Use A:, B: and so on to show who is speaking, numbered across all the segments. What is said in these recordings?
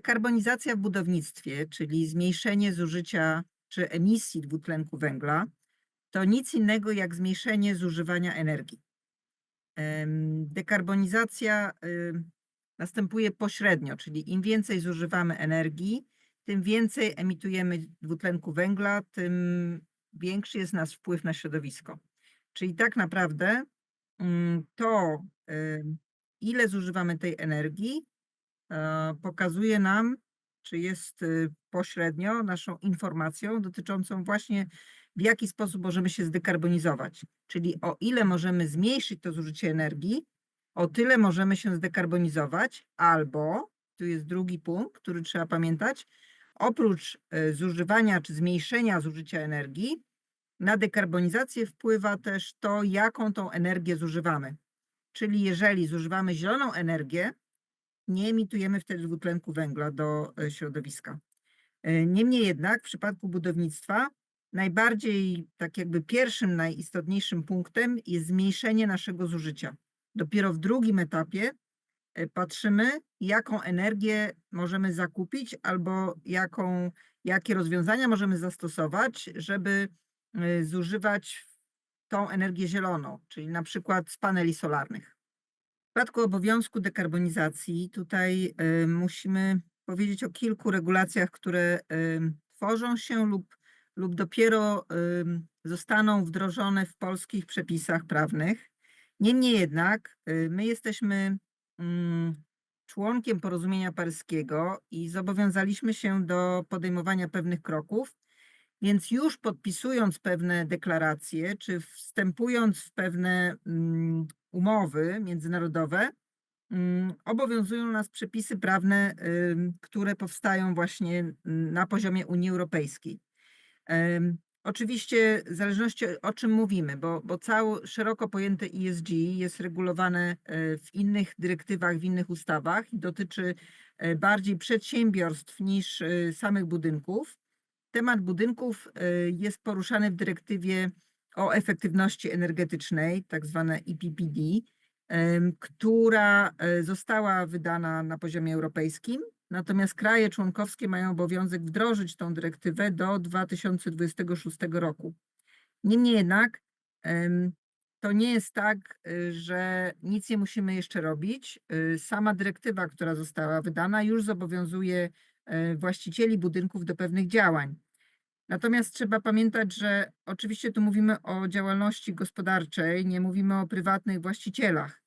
A: Dekarbonizacja w budownictwie, czyli zmniejszenie zużycia czy emisji dwutlenku węgla, to nic innego jak zmniejszenie zużywania energii. Dekarbonizacja następuje pośrednio, czyli im więcej zużywamy energii, tym więcej emitujemy dwutlenku węgla, tym większy jest nasz wpływ na środowisko. Czyli tak naprawdę mm, to, ile zużywamy tej energii, pokazuje nam, czy jest y, pośrednio naszą informacją dotyczącą właśnie w jaki sposób możemy się zdekarbonizować. Czyli o ile możemy zmniejszyć to zużycie energii, o tyle możemy się zdekarbonizować, albo, tu jest drugi punkt, który trzeba pamiętać, oprócz y, zużywania czy zmniejszenia zużycia energii, na dekarbonizację wpływa też to, jaką tą energię zużywamy. Czyli jeżeli zużywamy zieloną energię, nie emitujemy wtedy dwutlenku węgla do e, środowiska. E, Niemniej jednak w przypadku budownictwa najbardziej, tak jakby pierwszym, najistotniejszym punktem jest zmniejszenie naszego zużycia. Dopiero w drugim etapie e, patrzymy, jaką energię możemy zakupić albo jaką, jakie rozwiązania możemy zastosować, żeby zużywać tą energię zieloną, czyli na przykład z paneli solarnych. W przypadku obowiązku dekarbonizacji tutaj y, musimy powiedzieć o kilku regulacjach, które tworzą się lub, lub dopiero zostaną wdrożone w polskich przepisach prawnych. Niemniej jednak y, my jesteśmy mm, członkiem porozumienia paryskiego i zobowiązaliśmy się do podejmowania pewnych kroków, więc już podpisując pewne deklaracje, czy wstępując w pewne mm, umowy międzynarodowe, mm, obowiązują nas przepisy prawne, które powstają właśnie na poziomie Unii Europejskiej. Oczywiście w zależności o- czym mówimy, bo, bo całe szeroko pojęte ESG jest regulowane e, w innych dyrektywach, w innych ustawach i dotyczy e, bardziej przedsiębiorstw niż e, samych budynków. Temat budynków jest poruszany w dyrektywie o efektywności energetycznej, tak zwane EPPD, która e, została wydana na poziomie europejskim. Natomiast kraje członkowskie mają obowiązek wdrożyć tą dyrektywę do 2026 roku. Niemniej jednak to nie jest tak, y, że nic nie musimy jeszcze robić. Y, Sama dyrektywa, która została wydana, już zobowiązuje e, właścicieli budynków do pewnych działań. Natomiast trzeba pamiętać, że oczywiście tu mówimy o działalności gospodarczej, nie mówimy o prywatnych właścicielach.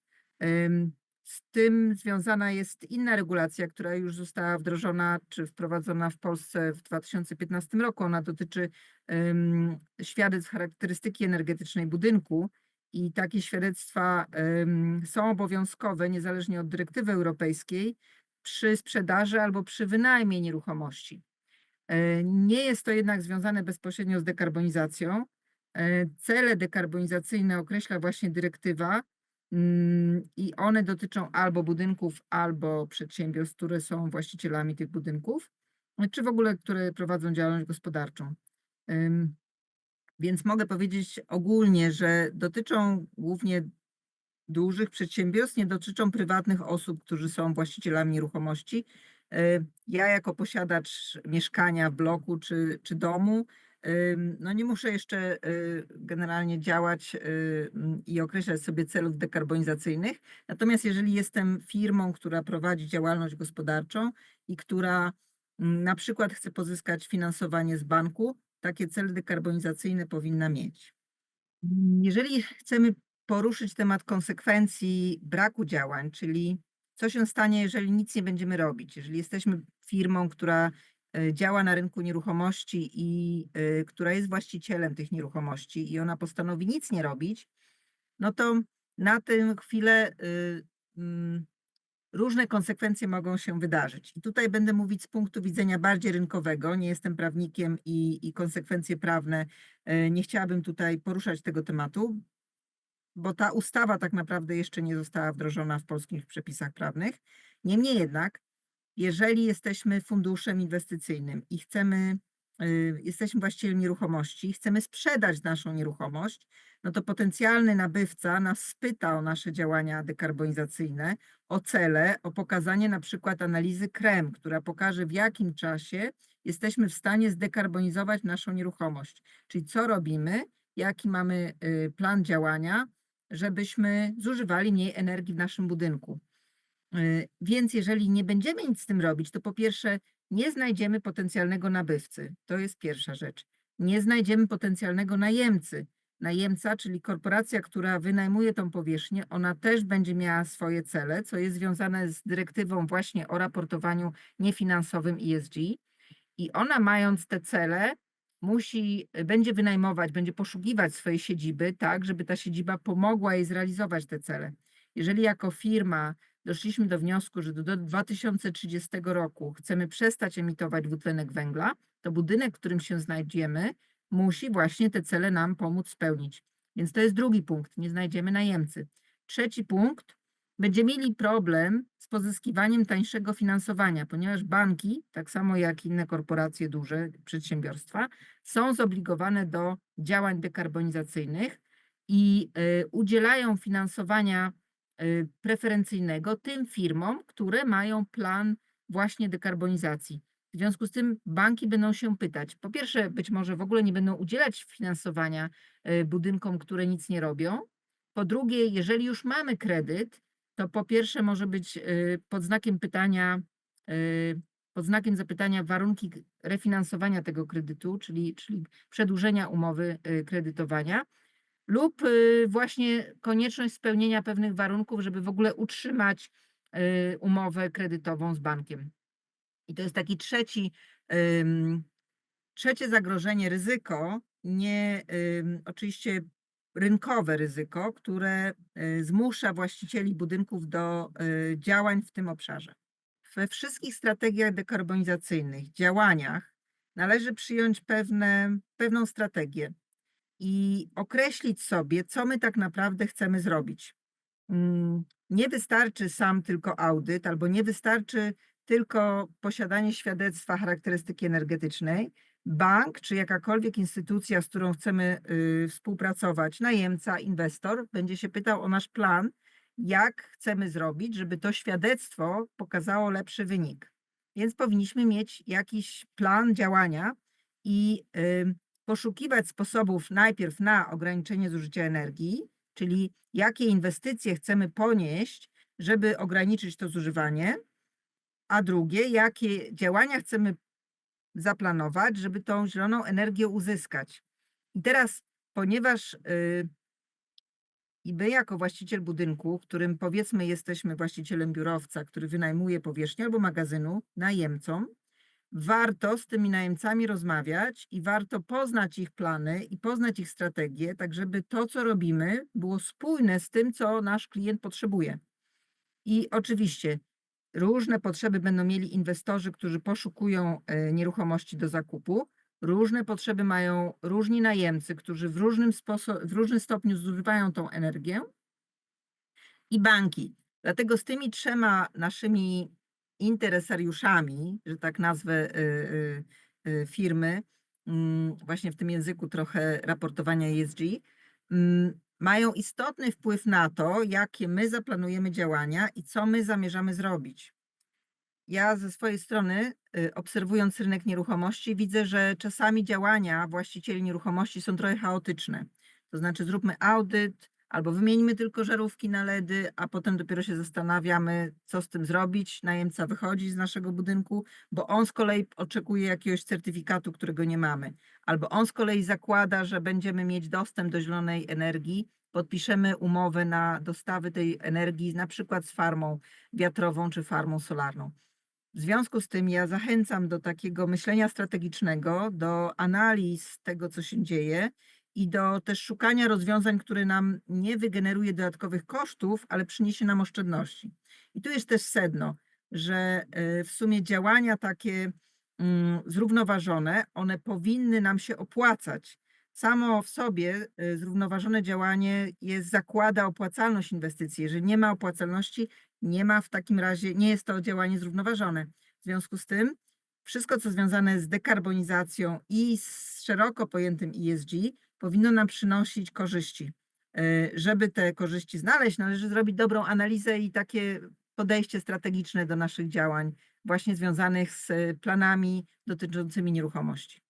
A: Z tym związana jest inna regulacja, która już została wdrożona czy wprowadzona w Polsce w 2015 roku. Ona dotyczy świadectw charakterystyki energetycznej budynku i takie świadectwa są obowiązkowe niezależnie od dyrektywy europejskiej przy sprzedaży albo przy wynajmie nieruchomości. E, Nie jest to jednak związane bezpośrednio z dekarbonizacją. E, Cele dekarbonizacyjne określa właśnie dyrektywa mm, i one dotyczą albo budynków, albo przedsiębiorstw, które są właścicielami tych budynków, czy w ogóle, które prowadzą działalność gospodarczą. Więc mogę powiedzieć ogólnie, że dotyczą głównie dużych przedsiębiorstw, nie dotyczą prywatnych osób, którzy są właścicielami nieruchomości. E, Ja jako posiadacz mieszkania, bloku czy, czy domu, no nie muszę jeszcze y, generalnie działać y, i określać sobie celów dekarbonizacyjnych. Natomiast jeżeli jestem firmą, która prowadzi działalność gospodarczą i która mm, na przykład chce pozyskać finansowanie z banku, takie cele dekarbonizacyjne powinna mieć. Jeżeli chcemy poruszyć temat konsekwencji braku działań, czyli co się stanie, jeżeli nic nie będziemy robić, jeżeli jesteśmy firmą, która e, działa na rynku nieruchomości i e, która jest właścicielem tych nieruchomości i ona postanowi nic nie robić, no to na tę chwilę y, mm, różne konsekwencje mogą się wydarzyć. I tutaj będę mówić z punktu widzenia bardziej rynkowego. Nie jestem prawnikiem i, i konsekwencje prawne. e, Nie chciałabym tutaj poruszać tego tematu, bo ta ustawa tak naprawdę jeszcze nie została wdrożona w polskich przepisach prawnych. Niemniej jednak, jeżeli jesteśmy funduszem inwestycyjnym i chcemy y, jesteśmy właścicielem nieruchomości, chcemy sprzedać naszą nieruchomość, no to potencjalny nabywca nas spyta o nasze działania dekarbonizacyjne, o cele, o pokazanie na przykład analizy KREM, która pokaże w jakim czasie jesteśmy w stanie zdekarbonizować naszą nieruchomość. Czyli co robimy, jaki mamy y, plan działania, żebyśmy zużywali mniej energii w naszym budynku. Y, Więc jeżeli nie będziemy nic z tym robić, to po pierwsze nie znajdziemy potencjalnego nabywcy. To jest pierwsza rzecz. Nie znajdziemy potencjalnego najemcy. Najemca, czyli korporacja, która wynajmuje tą powierzchnię, ona też będzie miała swoje cele, co jest związane z dyrektywą właśnie o raportowaniu niefinansowym ESG. I ona mając te cele, musi, będzie wynajmować, będzie poszukiwać swojej siedziby, tak, żeby ta siedziba pomogła jej zrealizować te cele. Jeżeli jako firma doszliśmy do wniosku, że do 2030 roku chcemy przestać emitować dwutlenek węgla, to budynek, w którym się znajdziemy, musi właśnie te cele nam pomóc spełnić. Więc to jest drugi punkt, nie znajdziemy najemcy. Trzeci punkt, będziemy mieli problem z pozyskiwaniem tańszego finansowania, ponieważ banki, tak samo jak inne korporacje duże, przedsiębiorstwa, są zobligowane do działań dekarbonizacyjnych i y, udzielają finansowania y, preferencyjnego tym firmom, które mają plan właśnie dekarbonizacji. W związku z tym banki będą się pytać, po pierwsze, być może w ogóle nie będą udzielać finansowania y, budynkom, które nic nie robią. Po drugie, jeżeli już mamy kredyt, to po pierwsze może być y, pod znakiem pytania, y, pod znakiem zapytania warunki refinansowania tego kredytu, czyli, czyli przedłużenia umowy y, kredytowania lub właśnie konieczność spełnienia pewnych warunków, żeby w ogóle utrzymać umowę kredytową z bankiem. I to jest taki trzeci, trzecie zagrożenie, ryzyko, nie oczywiście rynkowe ryzyko, które y, zmusza właścicieli budynków do y, działań w tym obszarze. We wszystkich strategiach dekarbonizacyjnych, działaniach należy przyjąć pewne, pewną strategię i określić sobie, co my tak naprawdę chcemy zrobić. Mm, Nie wystarczy sam tylko audyt, albo nie wystarczy tylko posiadanie świadectwa charakterystyki energetycznej. Bank czy jakakolwiek instytucja, z którą chcemy y, współpracować, najemca, inwestor, będzie się pytał o nasz plan, jak chcemy zrobić, żeby to świadectwo pokazało lepszy wynik. Więc powinniśmy mieć jakiś plan działania i y, poszukiwać sposobów najpierw na ograniczenie zużycia energii, czyli jakie inwestycje chcemy ponieść, żeby ograniczyć to zużywanie, a drugie, jakie działania chcemy zaplanować, żeby tą zieloną energię uzyskać. I teraz, ponieważ y, i my jako właściciel budynku, którym powiedzmy jesteśmy właścicielem biurowca, który wynajmuje powierzchnię albo magazynu najemcom, warto z tymi najemcami rozmawiać i warto poznać ich plany i poznać ich strategie, tak żeby to, co robimy, było spójne z tym, co nasz klient potrzebuje. I oczywiście różne potrzeby będą mieli inwestorzy, którzy poszukują e, nieruchomości do zakupu. Różne potrzeby mają różni najemcy, którzy w różnym, sposo- w różnym stopniu zużywają tą energię i banki. Dlatego z tymi trzema naszymi interesariuszami, że tak nazwę y, y, firmy, mm, właśnie w tym języku trochę raportowania ESG, mm, mają istotny wpływ na to, jakie my zaplanujemy działania i co my zamierzamy zrobić. Ja ze swojej strony, y, obserwując rynek nieruchomości, widzę, że czasami działania właścicieli nieruchomości są trochę chaotyczne. To znaczy, zróbmy audyt, albo wymieńmy tylko żarówki na LEDy, a potem dopiero się zastanawiamy, co z tym zrobić. Najemca wychodzi z naszego budynku, bo on z kolei oczekuje jakiegoś certyfikatu, którego nie mamy. Albo on z kolei zakłada, że będziemy mieć dostęp do zielonej energii, podpiszemy umowę na dostawy tej energii, na przykład z farmą wiatrową czy farmą solarną. W związku z tym ja zachęcam do takiego myślenia strategicznego, do analiz tego, co się dzieje i do też szukania rozwiązań, które nam nie wygeneruje dodatkowych kosztów, ale przyniesie nam oszczędności. I tu jest też sedno, że y, w sumie działania takie mm, zrównoważone, one powinny nam się opłacać. Samo w sobie y, zrównoważone działanie jest, zakłada opłacalność inwestycji. Jeżeli nie ma opłacalności, nie ma w takim razie, nie jest to działanie zrównoważone. W związku z tym wszystko, co związane z dekarbonizacją i z szeroko pojętym ESG, powinno nam przynosić korzyści. E, Żeby te korzyści znaleźć, należy zrobić dobrą analizę i takie podejście strategiczne do naszych działań, właśnie związanych z planami dotyczącymi nieruchomości.